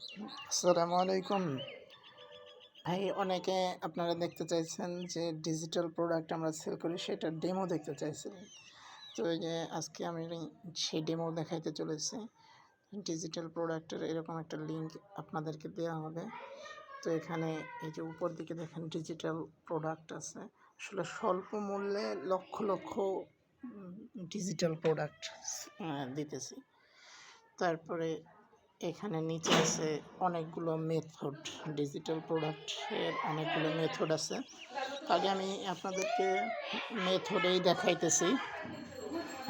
আসসালামু আলাইকুম ভাই অনেকে আপনারা দেখতে চাইছেন যে ডিজিটাল প্রোডাক্ট আমরা সেল করি সেটার ডেমো দেখতে চাইছেন। তো এই যে আজকে আমি সেই ডেমো দেখাইতে চলেছি। ডিজিটাল প্রোডাক্টের এরকম একটা লিঙ্ক আপনাদেরকে দেওয়া হবে। তো এখানে এই যে উপর দিকে দেখেন ডিজিটাল প্রোডাক্ট আছে। আসলে স্বল্প মূল্যে লক্ষ লক্ষ ডিজিটাল প্রোডাক্ট দিতেছি। তারপরে এখানে নিচে আছে অনেকগুলো মেথড ডিজিটাল প্রোডাক্টের অনেকগুলো মেথড আছে। আগে আমি আপনাদেরকে মেথডেই দেখাইতেছি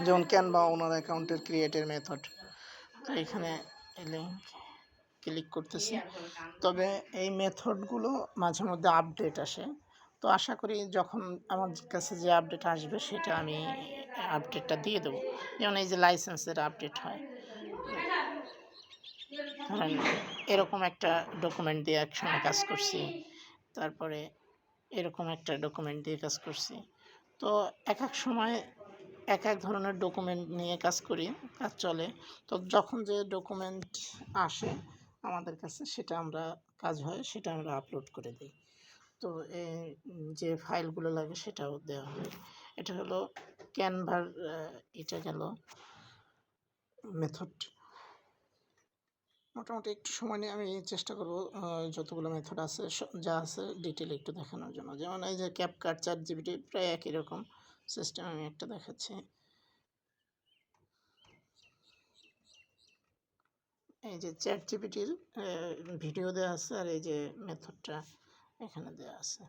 যেমন ক্যানভা ওনার অ্যাকাউন্টের ক্রিয়েটের মেথড তো এখানে লিঙ্ক ক্লিক করতেছি। তবে এই মেথডগুলো মাঝে মধ্যে আপডেট আসে। তো আশা করি যখন আমার কাছে যে আপডেট আসবে, সেটা আমি আপডেটটা দিয়ে দেবো। যেমন এই যে লাইসেন্সের আপডেট হয়। এরকম একটা ডকুমেন্ট দিয়ে একসঙ্গে কাজ করছি, তারপরে এরকম একটা ডকুমেন্ট দিয়ে কাজ করছি। তো এক এক সময় এক এক ধরনের ডকুমেন্ট নিয়ে কাজ করি, কাজ চলে। তো যখন যে ডকুমেন্ট আসে আমাদের কাছে, সেটা আমরা, কাজ হয়, সেটা আমরা আপলোড করে দিই। তো এই যে ফাইলগুলো লাগে, সেটাও দেওয়া হয়। এটা হলো ক্যানভার এটা গেল মেথড মোটামুটি একটু সময় নিয়ে আমি চেষ্টা করব যতগুলো মেথড আছে যা আছে ডিটেল একটু দেখানোর জন্য। যেমন এই যে ক্যাপ কাট চার জিবিটি প্রায় একই রকম সিস্টেম আমি একটা দেখাচ্ছি। এই যে চ্যাট জিবিটির ভিডিও দেওয়া আছে আর এই যে মেথডটা এখানে দেওয়া আছে।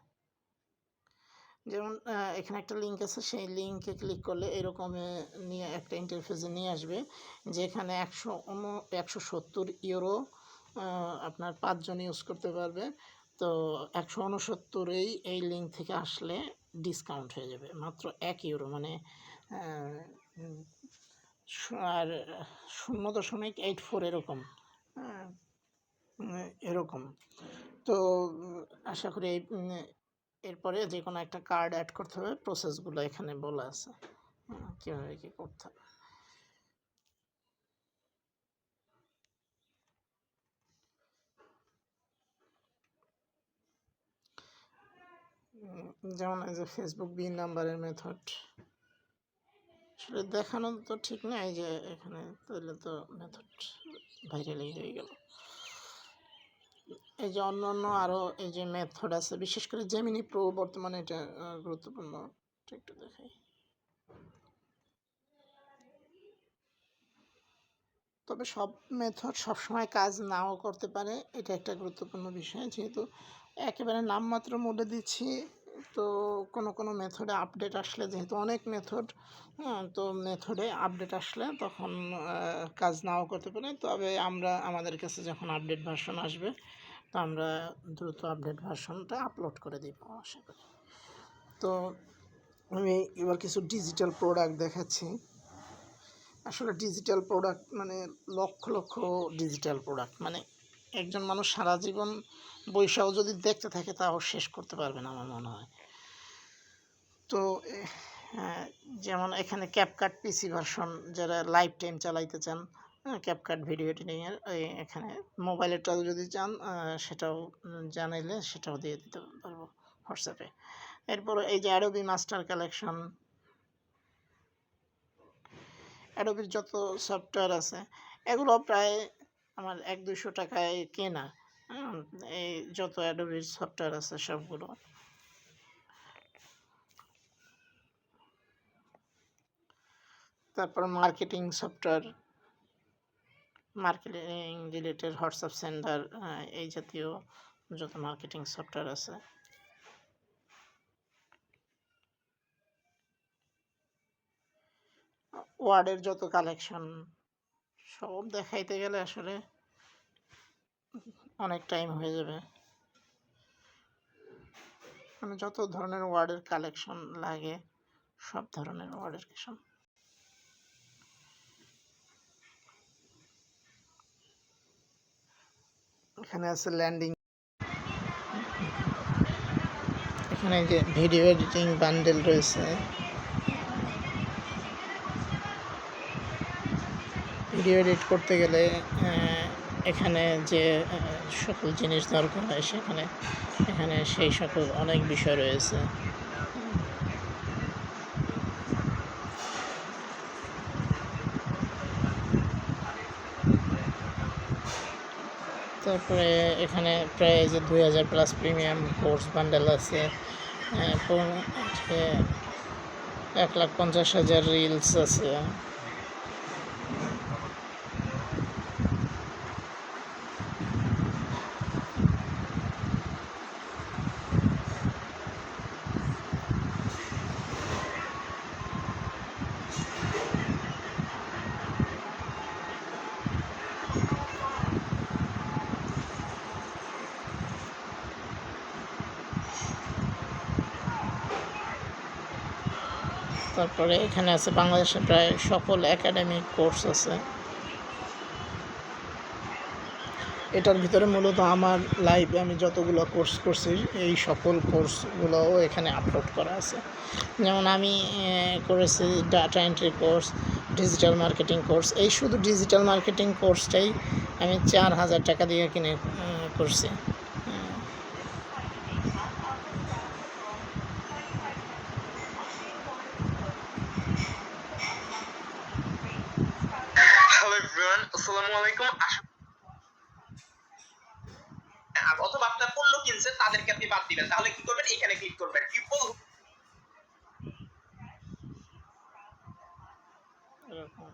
যেমন এখানে একটা লিঙ্ক আছে, সেই লিঙ্কে ক্লিক করলে এরকম নিয়ে একটা ইন্টারফেসে নিয়ে আসবে, যেখানে একশো উন, একশো সত্তর ইউরো আপনার পাঁচজন ইউজ করতে পারবে। তো একশো উনসত্তরেই এই লিঙ্ক থেকে আসলে ডিসকাউন্ট হয়ে যাবে, মাত্র এক ইউরো মানে আর শূন্য দশমিক এইট ফোর এরকম এরকম। তো আশা করি এই এরপরে যে কোনো একটা কার্ড অ্যাড করতে হবে প্রসেসগুলো এখানে বলা আছে। কীভাবে কী করতে হবে? যেমন এই যে ফেসবুক বি নাম্বারের মেথড আসলে দেখানো তো ঠিক না এই যে এখানে, তাহলে তো মেথড ভাইরালই হয়ে গেল। এই যে অন্য অন্য আরও এই যে মেথড আছে, বিশেষ করে জেমিনি প্রো বর্তমানে এটা গুরুত্বপূর্ণ একটু দেখাই। তবে সব মেথড সবসময় কাজ নাও করতে পারে, এটা একটা গুরুত্বপূর্ণ বিষয়। যেহেতু একেবারে নামমাত্র মোডে দিচ্ছি, তো কোনো কোনো মেথডে আপডেট আসলে, যেহেতু অনেক মেথড হ্যাঁ তো মেথডে আপডেট আসলে তখন কাজ নাও করতে পারে। তবে আমরা, আমাদের কাছে যখন আপডেট ভার্সন আসবে তো আমরা দ্রুত আপডেট ভার্সনটা আপলোড করে দিব, আশা করি। তো আমি এবার কিছু ডিজিটাল প্রোডাক্ট দেখাচ্ছি। আসলে ডিজিটাল প্রোডাক্ট মানে লক্ষ লক্ষ ডিজিটাল প্রোডাক্ট মানে একজন মানুষ সারা জীবন বৈশাও যদি দেখতে থাকে, তাও শেষ করতে পারবে না আমার মনে হয়। তো যেমন এখানে ক্যাপকাট পিসি ভার্সন যারা লাইফ টাইম চালাইতে চান ক্যাপকাট ভিডিও এডিটিংয়ের এখানে মোবাইলেরটাও যদি চান সেটাও জানাইলে সেটাও দিয়ে দিতে পারব হোয়াটসঅ্যাপে এরপর এই যে অ্যাডোবি মাস্টার কালেকশন অ্যাডোবির যত সফটওয়্যার আছে, এগুলো প্রায় আমার এক দুশো টাকায় কেনা। এই যত অ্যাডোবির সফটওয়্যার আছে সবগুলো। তারপর marketing software marketing related WhatsApp center এই জাতীয় যত মার্কেটিং সফটওয়্যার আছে। ওয়ার্ডের যত কালেকশন সব দেখাইতে গেলে আসলে অনেক টাইম হয়ে যাবে। মানে যত ধরনের ওয়ার্ডের কালেকশন লাগে, সব ধরনের ওয়ার্ডের কালেকশন এখানে আছে ল্যান্ডিং এখানে যে ভিডিও এডিটিং বান্ডেল রয়েছে। ভিডিও এডিট করতে গেলে এখানে যে সকল জিনিস দরকার হয়, সেখানে, এখানে সেই সকল অনেক বিষয় রয়েছে। তারপরে এখানে প্রায় যে দুই হাজার প্লাস প্রিমিয়াম কোর্স বান্ডেল আছে। এক লাখ পঞ্চাশ হাজার রিলস আছে। তারপরে এখানে আছে বাংলাদেশে প্রায় সকল একাডেমিক কোর্স আছে। এটার ভিতরে মূলত আমার লাইভে আমি যতগুলো কোর্স করছি, এই সকল কোর্সগুলোও এখানে আপলোড করা আছে। যেমন আমি করেছি data entry course, digital marketing course. এই শুধু ডিজিটাল মার্কেটিং কোর্সটাই আমি চার হাজার টাকা দিয়ে কিনে করছি। আসসালামু আলাইকুম। অথবা আপনার পণ্য কিনছেন তাদেরকে আপনি বাদ দিবেন। তাহলে কি করবেন? এখানে ক্লিক করবেন। এরকম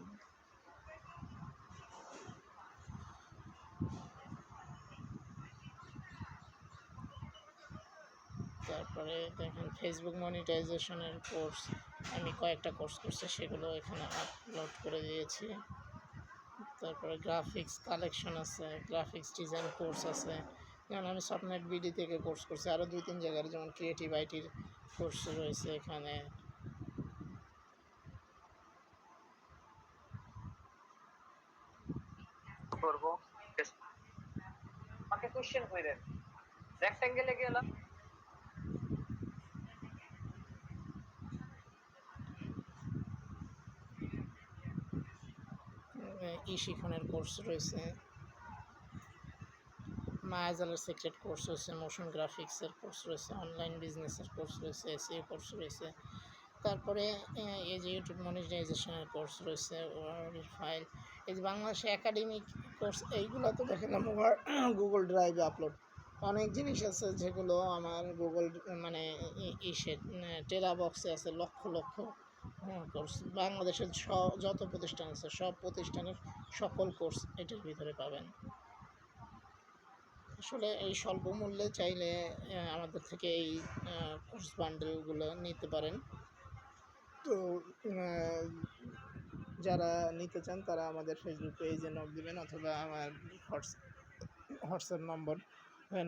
তারপরে দেখেন ফেসবুক মনিটাইজেশনের কোর্স আমি কয়েকটা কোর্স করছি, সেগুলো এখানে আপলোড করে দিয়েছি। তারপরে গ্রাফিক্স কালেকশন আছে গ্রাফিক্স ডিজাইন কোর্স আছে। যেমন আমি সফটনেট বিডি থেকে কোর্স করছি আরও দুই, তিন জায়গার যেমন ক্রিয়েটিভ আইটির কোর্স রয়েছে এখানে। করব। আমাকে কোশ্চেন কইরেন। রেক্টেঙ্গেলে গেলাম। ই শিখনের কোর্স রয়েছে? মায়াজালের সিক্রেট কোর্স রয়েছে মোশন গ্রাফিক্সের কোর্স রয়েছে অনলাইন বিজনেসের কোর্স রয়েছে এসিও কোর্স রয়েছে। তারপরে এই যে ইউটিউব মনিটাইজেশনের কোর্স রয়েছে ফাইল এই যে বাংলাদেশে একাডেমিক কোর্স এইগুলো তো দেখেন আমার গুগল ড্রাইভে আপলোড অনেক জিনিস আছে যেগুলো আমার গুগল মানে ইসে টেরা বক্সে আছে, লক্ষ লক্ষ বাংলাদেশের যত প্রতিষ্ঠান আছে, সব প্রতিষ্ঠানের সকল কোর্স এটার ভিতরে পাবেন। আসলে এই স্বল্প মূল্যে চাইলে আমাদের থেকে এই কোর্স বান্ডেলগুলো নিতে পারেন। তো যারা নিতে চান, তারা আমাদের ফেসবুক পেজে নক দিবেন অথবা আমার হোয়াটস, হোয়াটসঅ্যাপ নম্বর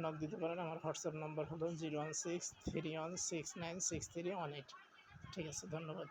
নক দিতে পারেন। আমার হোয়াটসঅ্যাপ নম্বর হলো zero one six three one six nine six three one eight. ঠিক আছে, ধন্যবাদ।